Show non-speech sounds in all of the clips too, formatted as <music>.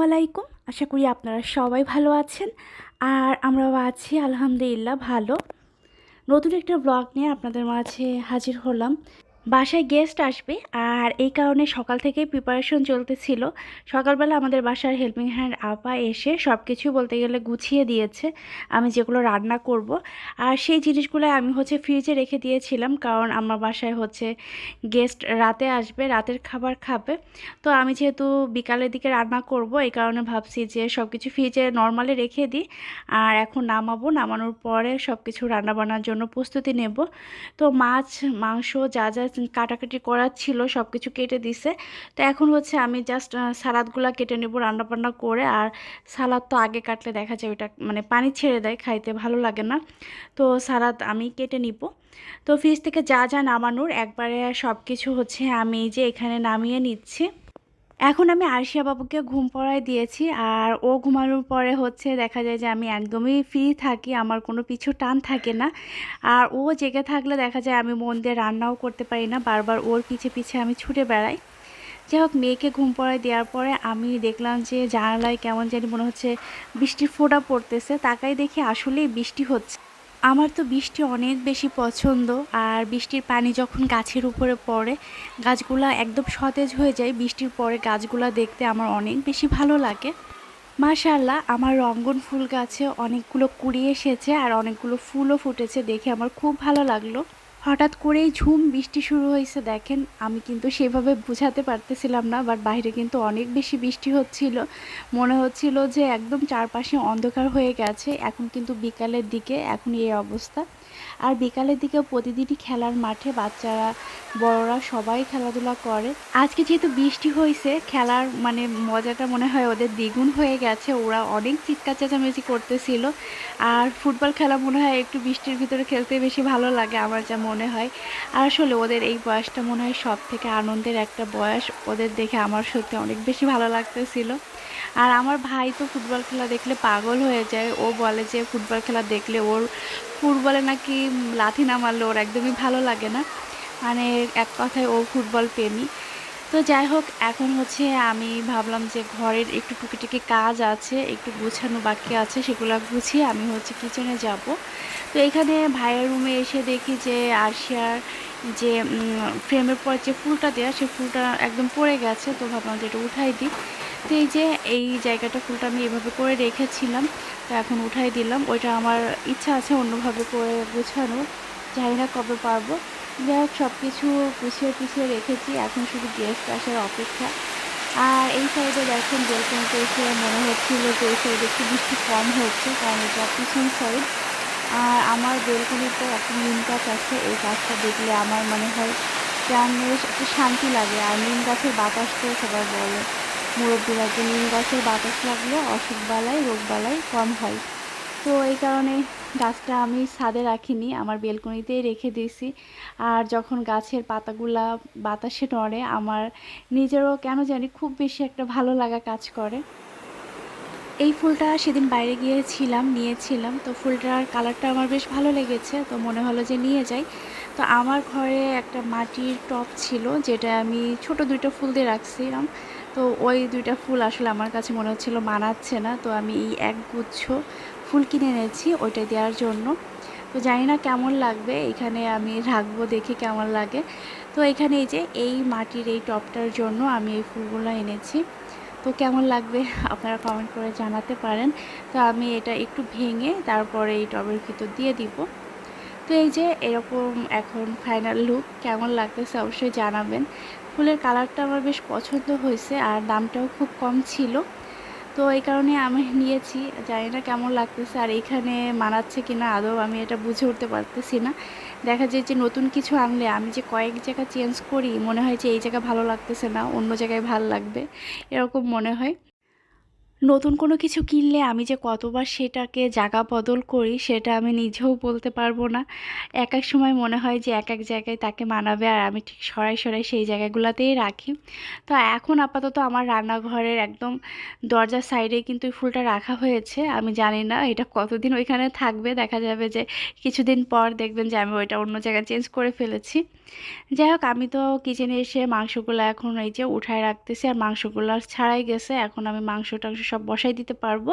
আলাইকুম আশা করি আপনারা সবাই ভালো আছেন। আর আমরাও আছি, আলহামদুলিল্লাহ, ভালো। নতুন একটা ব্লগ নিয়ে আপনাদের মাঝে হাজির হলাম। বাসায় গেস্ট আসবে আর এই কারণে সকাল থেকেই প্রিপারেশন চলতেছিল। সকালবেলা আমাদের বাসার হেল্পিং হ্যান্ড আপা এসে সব কিছু বলতে গেলে গুছিয়ে দিয়েছে, আমি যেগুলো রান্না করব। আর সেই জিনিসগুলো আমি হচ্ছে ফ্রিজে রেখে দিয়েছিলাম, কারণ আমার বাসায় হচ্ছে গেস্ট রাতে আসবে, রাতের খাবার খাবে। তো আমি যেহেতু বিকালের দিকে রান্না করব, এই কারণে ভাবছি যে সব কিছু ফ্রিজে নর্মালি রেখে দিই। আর এখন নামাবো, নামানোর পরে সব কিছু রান্নাবান্নার জন্য প্রস্তুতি নেব। তো মাছ, মাংস যা যা কাটাকাটি করার ছিল সব কিছু কেটে দিছে। তো এখন হচ্ছে আমি জাস্ট সালাদগুলো কেটে নেব রান্নাবান্না করে। আর সালাদ তো আগে কাটলে দেখা যায় ওইটা মানে পানি ছেড়ে দেয়, খাইতে ভালো লাগে না। তো সালাদ আমি কেটে নিব। তো ফ্রিজ থেকে যা যা নামানোর, একবারে সব কিছু হচ্ছে আমি যে এখানে নামিয়ে নিচ্ছি। এখন আমি আরশিয়া বাবুকে ঘুম পড়ায় দিয়েছি আর ও ঘুমানোর পরে হচ্ছে দেখা যায় যে আমি একদমই ফ্রি থাকি, আমার কোনো পিছু টান থাকে না। আর ও জেগে থাকলে দেখা যায় আমি মন দিয়ে রান্নাও করতে পারি না, বারবার ওর পিছে পিছে আমি ছুটে বেড়াই। যাই হোক, মেয়েকে ঘুম পড়ায় দেওয়ার পরে আমি দেখলাম যে জানালায় কেমন জানি মনে হচ্ছে বৃষ্টির ফোঁটা পড়তেছে তাকাই দেখি আসলেই বৃষ্টি হচ্ছে। আমার তো বৃষ্টি অনেক বেশি পছন্দ, আর বৃষ্টির পানি যখন গাছের উপরে পড়ে, গাছগুলা একদম সতেজ হয়ে যায়। বৃষ্টির পরে গাছগুলা দেখতে আমার অনেক বেশি ভালো লাগে। মাশাল্লাহ আমার রঙ্গন ফুল গাছে অনেকগুলো কুড়ি এসেছে, আর অনেকগুলো ফুলও ফুটেছে, দেখে আমার খুব ভালো লাগল। হঠাৎ করেই ঝুম বৃষ্টি শুরু হয়েছে, দেখেন। আমি কিন্তু সেভাবে বুঝাতে পারতেছিলাম না বাট বাইরে কিন্তু অনেক বেশি বৃষ্টি হচ্ছিল। মনে হচ্ছিল যে একদম চারপাশে অন্ধকার হয়ে গেছে। এখন কিন্তু বিকালের দিকে, এখন এই অবস্থা। আর বিকালের দিকে প্রতিদিনই খেলার মাঠে বাচ্চারা, বড়রা সবাই খেলাধুলা করে। আজকে যেহেতু বৃষ্টি হয়েছে, খেলার মানে মজাটা মনে হয় ওদের দ্বিগুণ হয়ে গেছে। ওরা অনেক চিৎকার চেঁচামেচি করতেছিল। আর ফুটবল খেলা মনে হয় একটু বৃষ্টির ভিতরে খেলতে বেশি ভালো লাগে আমার যা মনে হয়। আর আসলে ওদের এই বয়সটা মনে হয় সব থেকে আনন্দের একটা বয়স। ওদের দেখে আমার সত্যি অনেক বেশি ভালো লাগতেছিল। আর আমার ভাই তো ফুটবল খেলা দেখলে পাগল হয়ে যায়। ও বলে যে ফুটবল খেলা দেখলে ওর ফুটবলে নাকি লাথি না মারলে ওর একদমই ভালো লাগে না। মানে এক কথায় ও ফুটবল প্রেমী। তো যাই হোক, এখন হচ্ছে আমি ভাবলাম যে ঘরের একটু টুকিটুকি কাজ আছে, একটু গুছানো বাকি আছে, সেগুলো গুছিয়ে আমি হচ্ছে কিচেনে যাব। তো এখানে ভাইয়ের রুমে এসে দেখি যে আরশিয়ার যে ফ্রেমের পর যে ফুলটা দেওয়া সে ফুলটা একদম পড়ে গেছে। তো ভাবলাম যে এটা উঠাই দিই। তো এই যে এই জায়গাটা ফুলটা আমি এভাবে করে রেখেছিলাম, তো এখন উঠাই দিলাম। ওইটা আমার ইচ্ছা আছে অন্যভাবে করে গুছানোর, জানি না কবে পারব। যাই হোক সব কিছু গুছিয়ে পিছিয়ে রেখেছি, এখন শুধু গেস্ট আসার অপেক্ষা। আর এই সাইডে দেখেন বেলকনিতে এসে মনে হচ্ছিল যে এই সাইডে একটু বৃষ্টি কম হচ্ছে, কারণ এটা পিছন সাইড আর আমার বেলকনিতে একটা নিম গাছ আছে, এই গাছটা দেখলে আমার মনে হয় যে প্রাণের একটু শান্তি লাগে। আর নিম গাছের বাতাস তো সবাই বলে। মুরব্বীরা যে নিম গাছের বাতাস লাগলে অসুখ বালাই, রোগ বালাই কম হয়। তো এই কারণে গাছটা আমি ছাদে রাখিনি, আমার বেলকনিতেই রেখে দিয়েছি। আর যখন গাছের পাতাগুলা বাতাসে নড়ে, আমার নিজেরও কেন জানি খুব বেশি একটা ভালো লাগা কাজ করে। এই ফুলটা সেদিন বাইরে গিয়েছিলাম, নিয়েছিলাম। তো ফুলটার কালারটা আমার বেশ ভালো লেগেছে, তো মনে হলো যে নিয়ে যাই। তো আমার ঘরে একটা মাটির টপ ছিল, যেটা আমি ছোট দুইটা ফুল দিয়ে রাখছিলাম। তো ওই দুইটা ফুল আসলে আমার কাছে মনে হচ্ছিল মানাচ্ছে না, তো আমি এই এক গুচ্ছ ফুল কিনে এনেছি ওইটা দেওয়ার জন্য। তো জানি না কেমন লাগবে, এখানে আমি রাখব দেখি কেমন লাগে। তো এখানে এই যে এই মাটির এই টপটার জন্য আমি এই ফুলগুলো এনেছি। তো কেমন লাগবে? আপনারা কমেন্ট করে জানাতে পারেন। তো আমি এটা একটু ভেঙে তারপরে এই টবের ভিতর দিয়ে দিব। তো এই যে এরকম এখন ফাইনাল লুক কেমন লাগতেছে অবশ্যই জানাবেন। ফুলের কালারটা আমার বেশ পছন্দ হয়েছে আর দামটাও খুব কম ছিল। তো এই কারণে আমি নিয়েছি। জানি না কেমন লাগতেছে আর এখানে মানাচ্ছে কি না আদৌ আমি এটা বুঝে উঠতে পারতেছি না। দেখা যায় যে নতুন কিছু আনলে আমি যে কয়েক জায়গা চেঞ্জ করি, মনে হয় যে এই জায়গা ভালো লাগতেছে না, অন্য জায়গায় ভালো লাগবে, এরকম মনে হয়। নতুন কোনো কিছু কিনলে আমি যে কতবার সেটাকে জায়গা বদল করি, সেটা আমি নিজেও বলতে পারব না। এক এক সময় মনে হয় যে এক এক জায়গায় তাকে মানাবে আর আমি ঠিক সরাই সরাই সেই জায়গাগুলোতেই রাখি। তো এখন আপাতত আমার রান্নাঘরের একদম দরজার সাইডে কিন্তু এই ফুলটা রাখা হয়েছে। আমি জানি না এটা কতদিন ওইখানে থাকবে। দেখা যাবে যে কিছুদিন পর দেখবেন যে আমি ওইটা অন্য জায়গায় চেঞ্জ করে ফেলেছি। যাই হোক, আমি তো কিচেনে এসে মাংসগুলো এখন এই যে উঠায় রাখতেছি আর মাংসগুলো ছাড়াই গেছে। এখন আমি মাংস টাংস সব বসাই দিতে পারব।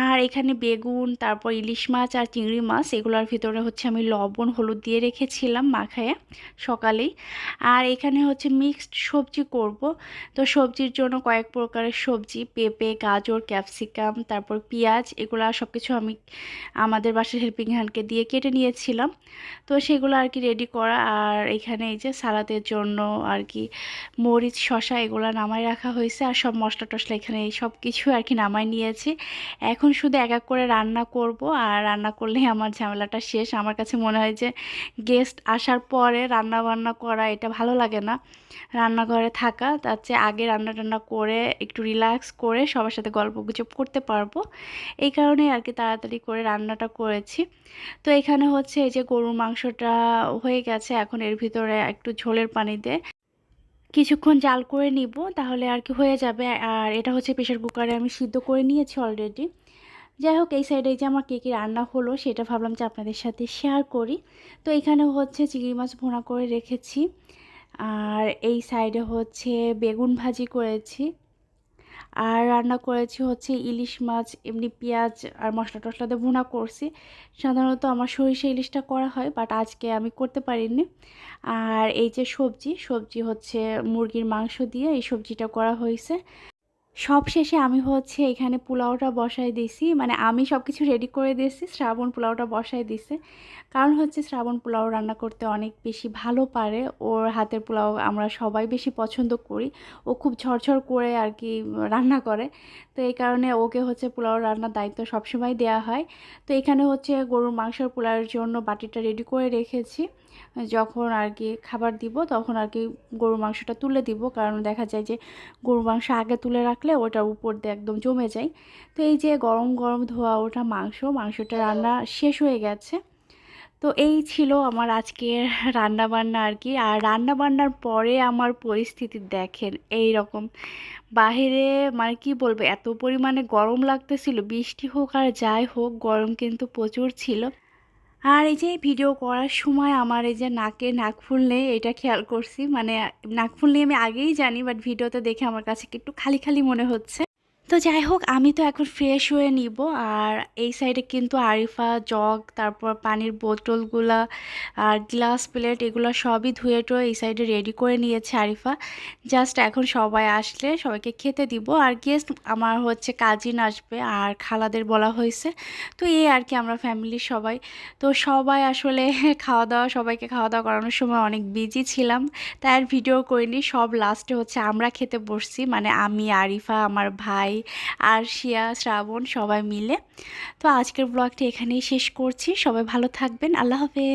আর এখানে বেগুন, তারপর ইলিশ মাছ আর চিংড়ি মাছ, এগুলোর ভিতরে হচ্ছে আমি লবণ, হলুদ দিয়ে রেখেছিলাম মাখায়ে সকালেই। আর এখানে হচ্ছে মিক্সড সবজি করব। তো সবজির জন্য কয়েক প্রকারের সবজি, পেঁপে, গাজর ক্যাপসিকাম তারপর পেঁয়াজ, এগুলো সব কিছু আমি আমাদের বাসার হেল্পিং হ্যান্ডকে দিয়ে কেটে নিয়েছিলাম। তো সেগুলো আর কি রেডি করা। আর এখানে এই যে সালাদের জন্য আর কি মরিচ শশা এগুলো নামায় রাখা হয়েছে। আর সব মশলা টশলা এখানে এই সব কিছু আর কি নামায় নিয়েছি। এখন শুধু এক এক করে রান্না করব আর রান্না করলেই আমার ঝামেলাটা শেষ। আমার কাছে মনে হয় যে গেস্ট আসার পরে রান্না বান্না করা এটা ভালো লাগে না। রান্নাঘরে থাকা, তার চেয়ে আগে রান্না টান্না করে একটু রিল্যাক্স করে সবার সাথে গল্প গুজব করতে পারব। এই কারণেই আর কি তাড়াতাড়ি করে রান্নাটা করেছি। তো এখানে হচ্ছে এই যে গরুর মাংসটা হয়ে গেছে, এখন এর ভিতরে একটু ঝোলের পানি দিয়ে কিছুক্ষণ জাল করে নিব, তাহলে আর কি হয়ে যাবে। আর এটা হচ্ছে প্রেশার কুকারে আমি সিদ্ধ করে নিয়েছি অলরেডি যাই হোক, এই সাইডে যে আমার কী কী রান্না হলো, সেটা ভাবলাম যে আপনাদের সাথে শেয়ার করি। তো এখানে হচ্ছে চিংড়ি মাছ ভোনা করে রেখেছি। আর এই সাইডে হচ্ছে বেগুন ভাজি করেছি। আর রান্না করেছি হচ্ছে ইলিশ মাছ, এমনি পেঁয়াজ আর মশলা টশলা দিয়ে ভুনা করছি। সাধারণত আমার সরিষা ইলিশটা করা হয় বাট আজকে আমি করতে পারিনি। আর এই যে সবজি সবজি হচ্ছে মুরগির মাংস দিয়ে এই সবজিটা করা হয়েছে। সব শেষে আমি হচ্ছে এখানে পোলাওটা বসাই দিছি মানে আমি সব কিছু রেডি করে দিয়েছি, শ্রাবণ পোলাওটা বসাই দিছে কারণ হচ্ছে শ্রাবণ পোলাও রান্না করতে অনেক বেশি ভালো পারে। ওর হাতের পোলাও আমরা সবাই বেশি পছন্দ করি। ও খুব ঝরঝর করে আর কি রান্না করে। তো এই কারণে ওকে হচ্ছে পোলাও রান্নার দায়িত্ব সবসময় দেওয়া হয়। তো এখানে হচ্ছে গরুর মাংসের পোলাওয়ের জন্য বাটিটা রেডি করে রেখেছি। যখন আর কি খাবার দিব তখন আর কি গরুর মাংসটা তুলে দিব। কারণ দেখা যায় যে গরুর মাংস আগে তুলে রাখলে ওটার উপর দিয়ে একদম জমে যায়। তো এই যে গরম গরম ধোয়া ওটা মাংস মাংসটা রান্না শেষ হয়ে গেছে। তো এই ছিল আমার আজকের রান্না বান্না আর কি। আর রান্না বান্নার পরে আমার পরিস্থিতি দেখেন এই রকম বাহিরে মানে কি বলব এত পরিমাণে গরম লাগতেছিল বৃষ্টি হোক আর যাই হোক গরম কিন্তু প্রচুর ছিল। আর এই যে ভিডিও করার সময় আমার এই যে নাকে নাকফুল নেই এটা খেয়াল করছি মানে নাকফুল নিয়ে আমি আগেই জানি বাট ভিডিওতে দেখে আমার কাছে একটু খালি খালি মনে হচ্ছে। তো যাই হোক আমি তো এখন ফ্রেশ হয়ে নিব। আর এই সাইডে কিন্তু আরিফা, জগ, তারপর পানির বোতলগুলা, আর গ্লাস প্লেট এগুলো সবই ধুয়ে টুয়ে এই সাইডে রেডি করে নিয়েছে আরিফা। জাস্ট এখন সবাই আসলে সবাইকে খেতে দিব। আর গেস্ট আমার হচ্ছে কাজিন আসবে, আর খালাদের বলা হয়েছে। তো এই আর কি আমরা ফ্যামিলির সবাই। তো সবাই আসলে <laughs> খাওয়া দাওয়া সবাইকে খাওয়া দাওয়া করানোর সময় অনেক বিজি ছিলাম। তাই আর ভিডিও করিনি। সব লাস্টে হচ্ছে আমরা খেতে বসছি। মানে আমি, আরিফা, আমার ভাই আর শিয়া, শ্রাবণ সবাই মিলে। তো আজকের ব্লগটি এখানেই শেষ করছি। সবাই ভালো থাকবেন। আল্লাহ হাফেজ।